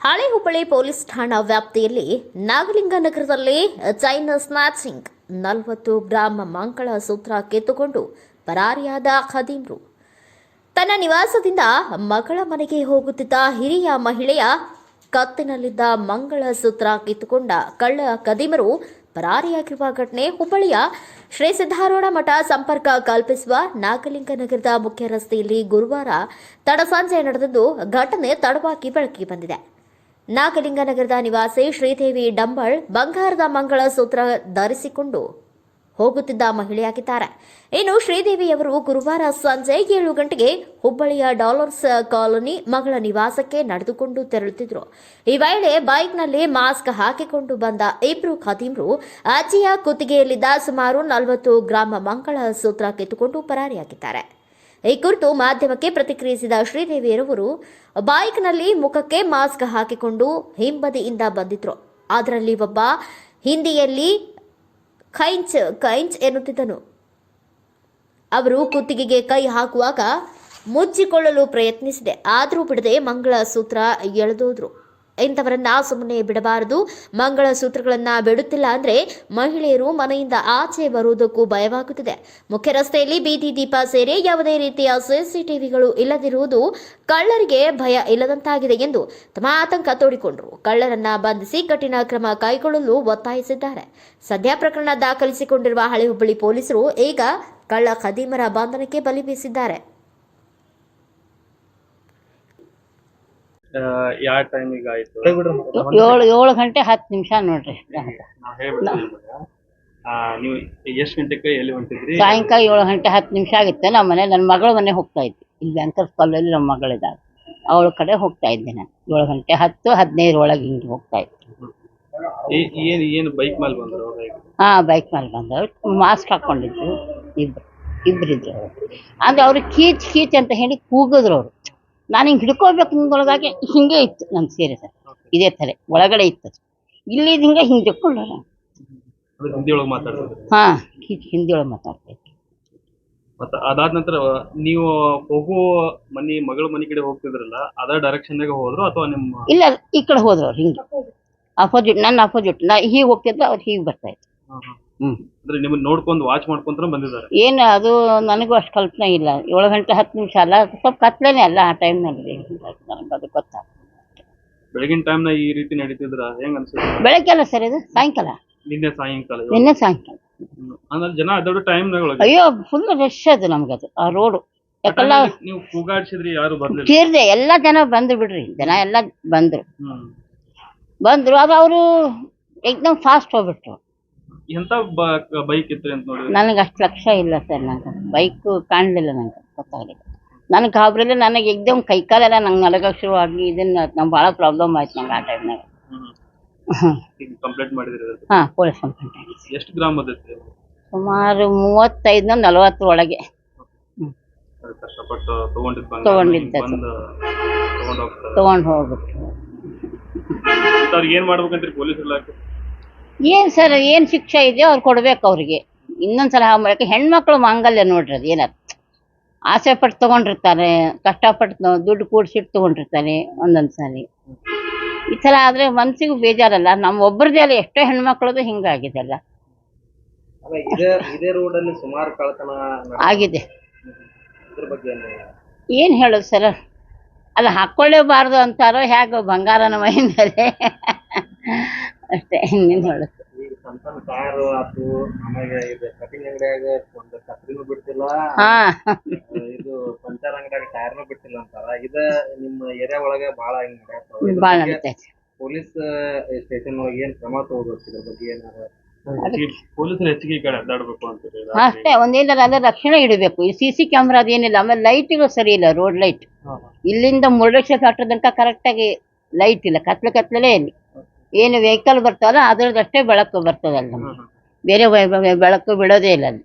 ಹಳೆ ಹುಬ್ಬಳ್ಳಿ ಪೊಲೀಸ್ ಠಾಣಾ ವ್ಯಾಪ್ತಿಯಲ್ಲಿ ನಾಗಲಿಂಗ ನಗರದಲ್ಲಿ ಚೈನಾ ಸ್ನಾಚಿಂಗ್ ನಲವತ್ತು ಗ್ರಾಂ ಮಂಗಳ ಸೂತ್ರ ಕಿತ್ತುಕೊಂಡು ಪರಾರಿಯಾದ ಖದೀಮ್ರು. ತನ್ನ ನಿವಾಸದಿಂದ ಮಗಳ ಮನೆಗೆ ಹೋಗುತ್ತಿದ್ದ ಹಿರಿಯ ಮಹಿಳೆಯ ಕತ್ತಿನಲ್ಲಿದ್ದ ಮಂಗಳ ಸೂತ್ರ ಕಿತ್ತುಕೊಂಡ ಕಳ್ಳ ಕದಿಮರು ಪರಾರಿಯಾಗಿರುವ ಘಟನೆ ಹುಬ್ಬಳ್ಳಿಯ ಶ್ರೀ ಸಿದ್ದಾರೂಢ ಮಠ ಸಂಪರ್ಕ ಕಲ್ಪಿಸುವ ನಾಗಲಿಂಗ ನಗರದ ಮುಖ್ಯ ರಸ್ತೆಯಲ್ಲಿ ಗುರುವಾರ ತಡಸಂಜೆ ನಡೆದಿದ್ದು ಘಟನೆ ತಡವಾಗಿ ಬೆಳಕಿಗೆ ಬಂದಿದೆ. ನಾಗಲಿಂಗ ನಗರದ ನಿವಾಸಿ ಶ್ರೀದೇವಿ ಡಂಬಳ್ ಬಂಗಾರದ ಮಂಗಳ ಸೂತ್ರ ಧರಿಸಿಕೊಂಡು ಹೋಗುತ್ತಿದ್ದ ಮಹಿಳೆಯಾಗಿದ್ದಾರೆ. ಇನ್ನು ಶ್ರೀದೇವಿಯವರು ಗುರುವಾರ ಸಂಜೆ ಏಳು ಗಂಟೆಗೆ ಹುಬ್ಬಳ್ಳಿಯ ಡಾಲರ್ಸ್ ಕಾಲೋನಿ ಮಗಳ ನಿವಾಸಕ್ಕೆ ನಡೆದುಕೊಂಡು ತೆರಳುತ್ತಿದ್ದರು. ಈ ವೇಳೆ ಬೈಕ್ನಲ್ಲಿ ಮಾಸ್ಕ್ ಹಾಕಿಕೊಂಡು ಬಂದ ಇಬ್ರು ಖದೀಮ್ರು ಅಜ್ಜಿಯ ಕುತ್ತಿಗೆಯಲ್ಲಿದ್ದ ಸುಮಾರು ನಲವತ್ತು ಗ್ರಾಮ ಮಂಗಳ ಸೂತ್ರ ಕಿತ್ತುಕೊಂಡು ಪರಾರಿಯಾಗಿದ್ದಾರೆ. ಈ ಕುರಿತು ಮಾಧ್ಯಮಕ್ಕೆ ಪ್ರತಿಕ್ರಿಯಿಸಿದ ಶ್ರೀದೇವಿಯರವರು ಬೈಕ್ನಲ್ಲಿ ಮುಖಕ್ಕೆ ಮಾಸ್ಕ್ ಹಾಕಿಕೊಂಡು ಹಿಂಬದಿಯಿಂದ ಬಂದಿದ್ರು. ಅದರಲ್ಲಿ ಒಬ್ಬ ಹಿಂದಿಯಲ್ಲಿ ಕೈಂಚ್ ಕೈಂಚ್ ಎನ್ನುತ್ತಿದ್ದನು. ಅವರು ಕುತ್ತಿಗೆಗೆ ಕೈ ಹಾಕುವಾಗ ಮುಚ್ಚಿಕೊಳ್ಳಲು ಪ್ರಯತ್ನಿಸಿದೆ. ಆದರೂ ಬಿಡದೆ ಮಂಗಳಸೂತ್ರ ಎಳೆದೋದ್ರು. ಇಂಥವರನ್ನ ಸುಮ್ಮನೆ ಬಿಡಬಾರದು. ಮಂಗಳಸೂತ್ರಗಳನ್ನ ಬಿಡುತ್ತಿಲ್ಲ ಅಂದ್ರೆ ಮಹಿಳೆಯರು ಮನೆಯಿಂದ ಆಚೆ ಬರುವುದಕ್ಕೂ ಭಯವಾಗುತ್ತಿದೆ. ಮುಖ್ಯ ರಸ್ತೆಯಲ್ಲಿ ಬೀದಿ ದೀಪ ಸೇರಿ ಯಾವುದೇ ರೀತಿಯ ಸಿಸಿಟಿವಿಗಳು ಇಲ್ಲದಿರುವುದು ಕಳ್ಳರಿಗೆ ಭಯ ಇಲ್ಲದಂತಾಗಿದೆ ಎಂದು ತಮ್ಮ ಆತಂಕ ತೋಡಿಕೊಂಡರು. ಕಳ್ಳರನ್ನ ಬಂಧಿಸಿ ಕಠಿಣ ಕ್ರಮ ಕೈಗೊಳ್ಳಲು ಒತ್ತಾಯಿಸಿದ್ದಾರೆ. ಸದ್ಯ ಪ್ರಕರಣ ದಾಖಲಿಸಿಕೊಂಡಿರುವ ಹಳೆ ಹುಬ್ಬಳ್ಳಿ ಪೊಲೀಸರು ಈಗ ಕಳ್ಳ ಖದೀಮರ ಬಂಧನಕ್ಕೆ ಬಲಿ ಬೀಸಿದ್ದಾರೆ. ಯಾವ ಟೈಮಿಗೆ ಆಯ್ತು? ಏಳು ಏಳು ಗಂಟೆ ಹತ್ತು ನಿಮಿಷ ನೋಡ್ರಿ. ನಾವ್ ಹೇಳ್ಬಿಡ್ತೀವಿ ನಿಮ್ಗೆ. ಆ, ನೀವು ಎಷ್ಟ್ ಗಂಟೆಗೆ ಎಲ್ಲಿ ಹೊಂಟಿದ್ರಿ? ಸಾಯಂಕಾಲ ಏಳು ಗಂಟೆ ಹತ್ತು ನಿಮಿಷ ಆಗುತ್ತೆ ನಮ್ಮ ಮನೆ ನನ್ನ ಮಗಳ ಮನೆ ಹೋಗ್ತಾ ಇತ್ತು ಇಲ್ಲಿ ಬ್ಯಾಂಕರ್ಸ್ ಕಾಲಲ್ಲಿ ನಮ್ಮ ಮಗಳಿದ್ದಾಳೆ ಅವಳ ಕಡೆ ಹೋಗ್ತಾ ಇದ್ದೆ ನಾನು. ಏಳು ಗಂಟೆ ಹತ್ತು ಹದಿನೈದು ಒಳಗೆ ಹಿಂಗೆ ಹೋಗ್ತಾ ಇತ್ತು ಏ- ಏನ್ ಏನ್ ಬೈಕ್ ಮೇಲೆ ಬಂದ್ರು? ಅವ್ರು ಹೇಗೆ? ಹಾಂ ಬೈಕ್ ಮೇಲೆ ಬಂದವ್ರು ಮಾಸ್ಕ್ ಹಾಕೊಂಡಿದ್ರು. ಇಬ್ರು ಇಬ್ರು ಅವರು ಅಂದ್ರೆ ಅವ್ರು ಕೀಚ್ ಕೀಚ್ ಅಂತ ಹೇಳಿ ಕೂಗಿದ್ರು ಅವರು. ನಾನು ಹಿಂಗೆ ಹಿಡ್ಕೋಬೇಕು ಹಿಂಗೊಳಗಾಗಿ ಹಿಂಗೆ ಇತ್ತು ನನ್ನ ಸೀರೆ ಸರ್. ಇದೇ ತಲೆ ಒಳಗಡೆ ಇತ್ತು. ಇಲ್ಲಿ ಹಿಂಗೆ ಹಿಂಗೆ ಹಿಂದಿ ಒಳಗೆ ಮಾತಾಡ್ತಿದ್ರು ಹಾಂ ಕೀಚ್ ಹಿಂದಿ ಒಳಗೆ ಮಾತಾಡ್ತೀವಿ ಇದ್ದೆ ಮತ್ತ ಅದಾದ ನಂತರ ನೀವು ಹೋಗೋ ಮನಿ ಮಗಳ ಮನೆ ಕಡೆ ಹೋಗ್ತಿದ್ರಲ್ಲ ಅದ ಡೈರೆಕ್ಷನ್ ಹೋದ್ರು ಅಥವಾ ನಿಮ್ಮ ಇಲ್ಲ ಈ ಕಡೆ ಹೋದ್ರು ಅವ್ರು ಹಿಂಗೆ. ಅಪೋಸಿಟ್ ನನ್ನ ಅಪೋಸಿಟ್ ನಾ ಹೀಗೆ ಹೋಗ್ತಿದ್ದೆ ಅವ್ರು ಹೀಗೆ ಬರ್ತಾ ಇತ್ತು ಅಂದ್ರೆ ನಿಮ್ಮನ್ನ ನೋಡ್ಕೊಂಡು ವಾಚ್ ಮಾಡ್ಕೊಂತ ಬಂದಿದ್ದಾರೆ. ಏನು ಅದು ನನಗೂ ಅಷ್ಟು ಕಲ್ಪನೆ ಇಲ್ಲ. ಏಳು ಗಂಟೆ ಹತ್ತು ನಿಮಿಷ ಅಲ್ಲ ಸ್ವಲ್ಪ ಕತ್ಲೇನೆ ಅಲ್ಲ ಆ ಟೈಮ್ನಲ್ಲಿ ನನಗೆ ಅದು ಗೊತ್ತಾಗ ಬೆಳಗಿನ ಟೈಮ್ನ ಈ ರೀತಿ ನಡೀತಿದ್ರ? ಹೆಂಗ್ ಅನ್ಸುತ್ತೆ? ಬೆಳಗ್ಗೆ ಅಲ್ಲ ಸರ್ ಇದು? ಸಾಯಂಕಾಲ? ನಿನ್ನೆ ಸಾಯಂಕಾಲ ನಿನ್ನೆ ಸಾಯಂಕಾಲ. ಅಂದ್ರೆ ಜನ ಅದೊಡ್ಡ ಟೈಮ್ ಒಳಗೆ? ಅಯ್ಯೋ ಫುಲ್ ರಶ್ ಅದು ನಮ್ಗೆ ಅದು ಆ ರೋಡು ಯಾಕಲ್ಲ ನೀವು ಕೂಗಾಡ್ಸಿದ್ರಿ ಯಾರು ಬರ್ಲಿಲ್ಲ. ತೀರ್ದೆ ಎಲ್ಲ ಜನ ಬಂದ್ರು ಬಿಡ್ರಿ. ಜನ ಎಲ್ಲ ಬಂದ್ರು. ಹ್ಮ್. ಬಂದ್ರು ಅದು ಅವರು ಎಕ್ದಮ್ ಫಾಸ್ಟ್ ಹೋಗ್ಬಿಟ್ರು. ಎಂತ ಬೈಕ್ ಇತ್ತು ಅಂತ ನೋಡಿ ನನಗೆ ಅಷ್ಟು ಲಕ್ಷ್ಯ ಇಲ್ಲ ಸರ್ ನನಗೆ ಬೈಕು ಕಾಣಲಿಲ್ಲ ನನಗೆ ಗೊತ್ತಾಗಲಿಲ್ಲ. ನನಗೆ ಗಾಬರಿಲ್ಲ ನನಗೆ ಎಕ್ದಮ್ ಕೈಕಾಲೆಲ್ಲ ನಂಗೆ ಶುರು ಶುರುವಾಗಿ ಇದನ್ನ ನಮ್ಗೆ ಭಾಳ ಪ್ರಾಬ್ಲಮ್ ಆಯ್ತು ನಂಗೆ ಆ ಟೈಮ್ನಾಗ ಕಂಪ್ಲೇಂಟ್ ಮಾಡಿದ್ರೆ ಅದಕ್ಕೆ. ಹಾಂ ಪೊಲೀಸ್ ಕಂಪ್ಲೇಂಟ್ ಎಷ್ಟು ಗ್ರಾಮ್ ಅದೈತಿ ಸುಮಾರು ಮೂವತ್ತೈದನ ನಲವತ್ತರ ಒಳಗೆ. ಕಷ್ಟಪಟ್ಟು ತಗೊಂಡಿದ್ ಬಂಗಾರ ತಗೊಂಡಿದ್ದೆ ಬಂದು ತಗೊಂಡ್ ಹೋಗ್ಬಿಟ್ಟು ಏನ್ ಮಾಡ್ಬೇಕಂತ ಪೊಲೀಸ್ ಇಲಾಖೆ? ಏನು ಸರ್ ಏನು ಶಿಕ್ಷೆ ಇದೆಯೋ ಅವ್ರು ಕೊಡ್ಬೇಕು ಅವ್ರಿಗೆ. ಇನ್ನೊಂದ್ಸಲ ಹಾಗೆ ಹೆಣ್ಮಕ್ಳು ಮಾಂಗಲ್ಯ ನೋಡ್ರಿ ಅದು ಏನಾರು ಆಸೆ ಪಟ್ಟು ತಗೊಂಡಿರ್ತಾರೆ ಕಷ್ಟಪಟ್ಟು ದುಡ್ಡು ಕೂಡಿಸಿಟ್ಟು ತಗೊಂಡಿರ್ತಾರೆ ಒಂದೊಂದು ಸಾರಿ. ಈ ಥರ ಆದರೆ ಮನ್ಸಿಗೂ ಬೇಜಾರಲ್ಲ ನಮ್ಮ ಒಬ್ಬರದೇ ಅಲ್ಲ ಎಷ್ಟೋ ಹೆಣ್ಮಕ್ಳದು ಹಿಂಗಾಗಿದೆ ಅಲ್ಲ. ಸುಮಾರು ಕಳ್ತನ ಆಗಿದೆ. ಏನು? ಏನು ಹೇಳೋದು ಸರ್? ಅಲ್ಲ ಹಾಕ್ಕೊಳ್ಳೇಬಾರ್ದು ಅಂತಾರೋ ಹೇಗೋ ಬಂಗಾರನ ಮೈ ಮೇಲೆ ಅಷ್ಟೇ ಇನ್ನೇನು ಹೇಳುತ್ತೆ ಹಾಂ. ಭಾಳ ಪೊಲೀಸ್ ಸ್ಟೇಷನ್ ಒಳಗೆ ಏನ್ ಕ್ರಮ ತಗೋಬೇಕು ಇದ್ರ ಬಗ್ಗೆ ಏನಾರ? ಪೊಲೀಸರು ಹೆಚ್ಚಿಗೆ ಈ ಕಡೆ ಅಡ್ಡಾಡ್ಬೇಕು ಅಂತೀರಿ ಅಷ್ಟೇ ಒಂದೇನಾರ ಅದ್ರ ರಕ್ಷಣೆ ಇಡಬೇಕು. ಈ ಸಿ ಸಿ ಕ್ಯಾಮ್ರಾ ಅದೇನಿಲ್ಲ ಆಮೇಲೆ ಲೈಟ್ಗಳು ಸರಿ ಇಲ್ಲ ರೋಡ್ ಲೈಟ್ ಇಲ್ಲಿಂದ ಮುರುಡೇಶ್ವರ ತನಕ ಕರೆಕ್ಟಾಗಿ ಲೈಟ್ ಇಲ್ಲ ಕತ್ಲೆ ಕತ್ಲೇ ಇಲ್ಲಿ. ಏನು ವೆಹಿಕಲ್ ಬರ್ತಾವಲ್ಲ ಅದ್ರದ್ದಷ್ಟೇ ಬೆಳಕು ಬರ್ತದಲ್ಲ ನಮ್ಗೆ. ಬೇರೆ ಬೆಳಕು ಬಿಡೋದೇ ಇಲ್ಲ ಅಲ್ಲಿ.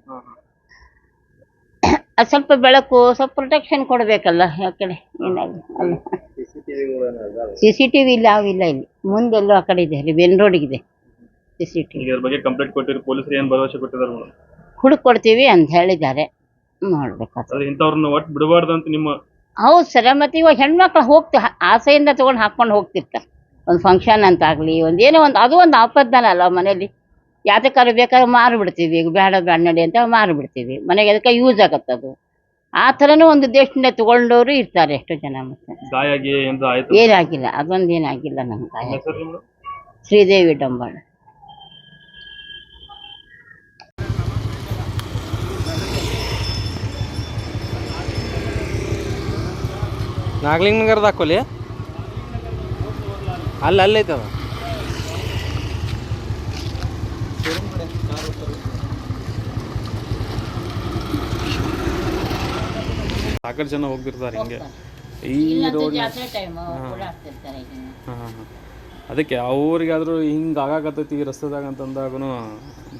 ಅದು ಸ್ವಲ್ಪ ಬೆಳಕು ಸ್ವಲ್ಪ ಪ್ರೊಟೆಕ್ಷನ್ ಕೊಡಬೇಕಲ್ಲ ಆ ಕಡೆ ಇದಾವೆ ಸಿ ಸಿ ಟಿ ವಿ ಇಲ್ಲ ಇಲ್ಲಿ. ಮುಂದೆಲ್ಲೋ ಆ ಕಡೆ ಇದೆ ಅಲ್ಲಿ ಬೆನ್ ರೋಡಿಗಿದೆ ಸಿ ಸಿ ಟಿ ಬಗ್ಗೆ ಕಂಪ್ಲೇಂಟ್ ಕೊಟ್ಟಿರಿ ಪೊಲೀಸರು ಏನು ಭರವಸೆ ಕೊಟ್ಟಿದ್ರು ಮೇಡಮ್? ಹುಡುಕ್ ಕೊಡ್ತೀವಿ ಅಂತ ಹೇಳಿದ್ದಾರೆ. ನೋಡ್ಬೇಕು ಇಂಥವ್ರನ್ನ ಒಟ್ಟು ಬಿಡಬಾರ್ದು ಅಂತ ನಿಮ್ಮ ಹೌದು ಸರ ಮತ್ತೆ ಇವಾಗ ಹೆಣ್ಮಕ್ಳು ಹೋಗ್ತಾ ಆಸೆಯಿಂದ ತಗೊಂಡು ಹಾಕೊಂಡು ಹೋಗ್ತಿರ್ತಾರೆ. ಒಂದು ಫಂಕ್ಷನ್ ಅಂತ ಆಗಲಿ ಒಂದು ಏನೋ ಒಂದು ಅದು ಒಂದು ಆಪತ್ತಲ್ಲ ಅಲ್ಲ ಮನೇಲಿ ಯಾತಕ್ಕಾರು ಬೇಕಾದ್ರೆ ಮಾರಿಬಿಡ್ತೀವಿ ಈಗ ಬೇಡ ಬೇಡ ನಡಿ ಅಂತ ಮಾರಿಬಿಡ್ತೀವಿ. ಮನೆಗೆ ಅದಕ್ಕೆ ಯೂಸ್ ಆಗತ್ತೆ ಅದು. ಆ ಥರನೂ ಒಂದು ದೇಶದಿಂದ ತಗೊಂಡವರು ಇರ್ತಾರೆ ಎಷ್ಟೋ ಜನ ಮತ್ತೆ. ಏನಾಗಿಲ್ಲ ಅದೊಂದು ಏನಾಗಿಲ್ಲ ನಮ್ಮ ತಾಯಿ ಶ್ರೀದೇವಿ ಡಂಬಾಳ. ನಾಗಲಿಂಗ ನಗರದ ಹಾಕೋಲಿ? ಅಲ್ಲಿ ಅಲ್ಲೈತದ ಸಾಕಷ್ಟು ಜನ ಹೋಗ್ತಿರ್ತಾರೆ ಹಿಂಗೆ. ಈ ರೋಡ್ ಜಾತ್ರೆ ಟೈಮ್ ಓಡಾಡ್ತಿರ್ತಾರೆ ಇದನ್ನ. ಹಾಂ ಹಾಂ ಅದಕ್ಕೆ ಅವ್ರಿಗಾದ್ರೂ ಹಿಂಗೆ ಆಗಾಕತ್ತೈತಿ ಈ ರಸ್ತೆದಾಗ ಅಂತಂದಾಗೂ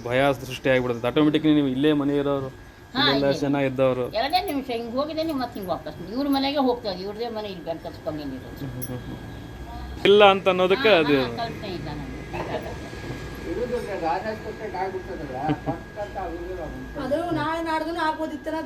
ಭಯ ಸೃಷ್ಟಿ ಆಗಿಬಿಡುತ್ತೆ. ಆಟೋಮೆಟಿಕ್ಲಿ ನೀವು ಇಲ್ಲೇ ಮನೆ ಇರೋರು ಇಲ್ಲೆಲ್ಲ ಜನ ಇದ್ದವರು. ಎರಡೇ ನಿಮಿಷ ಹಿಂಗೆ ಹೋಗಿದೆ ಮತ್ತೆ ಹಿಂಗೆ ವಾಪಸ್. ಇವ್ರ ಮನೆಗೆ ಹೋಗ್ತಾರೆ ಇವ್ರದೇ ಮನೆ ಇಲ್ಲಿ ಬಂದು ಕಲ್ಸ್ಕೊಂಡಿರೋದು ಇಲ್ಲ ಅಂತ ಅನ್ನೋದಕ್ಕೆ ಅದು ಕಲ್ಪನೆ ಇಲ್ಲ ನಮ್ಗೆ ಅದು ನಾಳೆ ನಾಡ್ದು ಆಗ್ಬೋದಿತ್ತಲ್ಲ